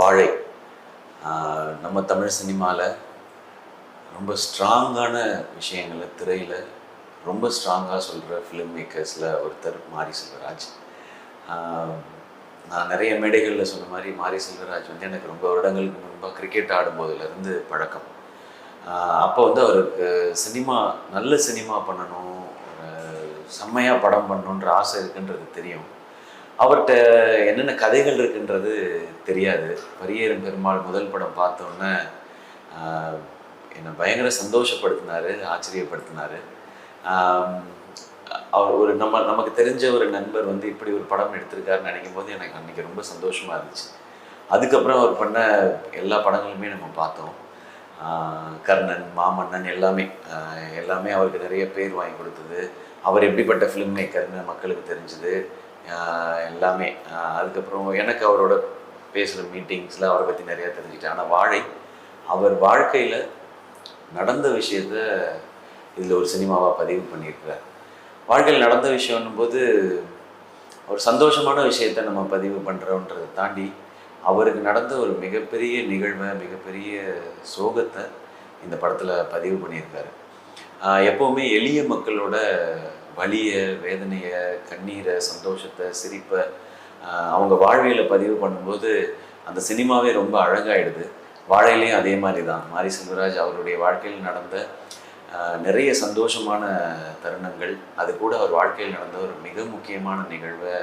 வாழை. நம்ம தமிழ் சினிமாவில் ரொம்ப ஸ்ட்ராங்கான விஷயங்களை திரையில் ரொம்ப ஸ்ட்ராங்காக சொல்கிற ஃபிலிம் மேக்கர்ஸில் ஒருத்தர் மாரி செல்வராஜ். நான் நிறைய மேடைகளில் சொன்ன மாதிரி மாரி செல்வராஜ் வந்து எனக்கு ரொம்ப வருடங்களுக்கு முன்பாக கிரிக்கெட் ஆடும்போதுலேருந்து பழக்கம். அப்போ வந்து அவருக்கு சினிமா நல்ல சினிமா பண்ணணும் செம்மையாக படம் பண்ணணுன்ற ஆசை இருக்குன்றது தெரியும். அவர்கிட்ட என்னென்ன கதைகள் இருக்குன்றது தெரியாது. பரியேறும் பெருமாள் முதல் படம் பார்த்தோன்னே என்னை பயங்கர சந்தோஷப்படுத்தினாரு ஆச்சரியப்படுத்தினார். அவர் ஒரு நம்ம நமக்கு தெரிஞ்ச ஒரு நண்பர் வந்து இப்படி ஒரு படம் எடுத்திருக்காருன்னு நினைக்கும் போது எனக்கு அன்றைக்கி ரொம்ப சந்தோஷமாக இருந்துச்சு. அதுக்கப்புறம் அவர் பண்ண எல்லா படங்களுமே நம்ம பார்த்தோம். கர்ணன் மாமன்னன் எல்லாமே. எல்லாமே அவருக்கு நிறைய பேர் வாங்கி கொடுத்தது. அவர் எப்படிப்பட்ட ஃபிலிம் மேக்கர்னு மக்களுக்கு தெரிஞ்சுது. எல்லாமே. அதுக்கப்புறம் எனக்கு அவரோட பேசுகிற மீட்டிங்ஸில் அவரை பற்றி நிறையா தெரிஞ்சுக்கிட்டேன். ஆனால் வாழை அவர் வாழ்க்கையில் நடந்த விஷயத்த இதில் ஒரு சினிமாவாக பதிவு பண்ணியிருக்கிறார். வாழ்க்கையில் நடந்த விஷயம்னும் போது ஒரு சந்தோஷமான விஷயத்த நம்ம பதிவு பண்ணுறோன்றதை தாண்டி அவருக்கு நடந்த ஒரு மிகப்பெரிய நிகழ்வை மிகப்பெரிய சோகத்தை இந்த படத்தில் பதிவு பண்ணியிருக்காரு. எப்போவுமே எளிய மக்களோட வலியை வேதனையை கண்ணீரை சந்தோஷத்தை சிரிப்பை அவங்க வாழ்வியலை பதிவு பண்ணும்போது அந்த சினிமாவே ரொம்ப அழகாயிடுது. வாழையிலையும் அதே மாதிரி தான் மாரி செல்வராஜ் அவருடைய வாழ்க்கையில் நடந்த நிறைய சந்தோஷமான தருணங்கள். அது கூட அவர் வாழ்க்கையில் நடந்த ஒரு மிக முக்கியமான நிகழ்வை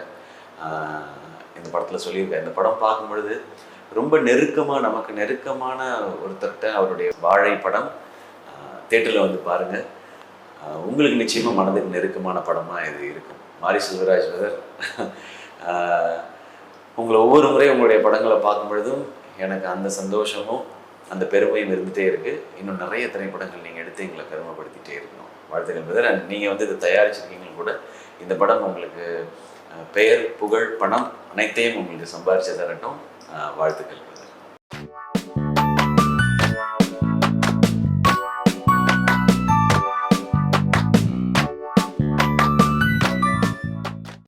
இந்த படத்தில் சொல்லியிருக்காரு. இந்த படம் பார்க்கும் பொழுது ரொம்ப நெருக்கமாக நமக்கு நெருக்கமான ஒருத்தர்கிட்ட அவருடைய வாழை படம் தேட்டரில் வந்து பாருங்கள் உங்களுக்கு நிச்சயமாக மனதுக்கு நெருக்கமான படமாக இது இருக்கும். மாரி செல்வராஜ் பிரதர் உங்களை ஒவ்வொரு முறையும் உங்களுடைய படங்களை பார்க்கும் பொழுதும் எனக்கு அந்த சந்தோஷமும் அந்த பெருமையும் இருந்துகிட்டே இருக்குது இன்னும் நிறைய திரைப்படங்கள் நீங்கள் எடுத்து எங்களை கருமப்படுத்திகிட்டே இருக்கணும். வாழ்த்துக்கள் பிரதர் அண்ட் நீங்கள் வந்து இதை தயாரிச்சிருக்கீங்க கூட இந்த படம் உங்களுக்கு பெயர் புகழ் பணம் அனைத்தையும் உங்களுக்கு சம்பாரிச்சு தரட்டும். வாழ்த்துக்கள்.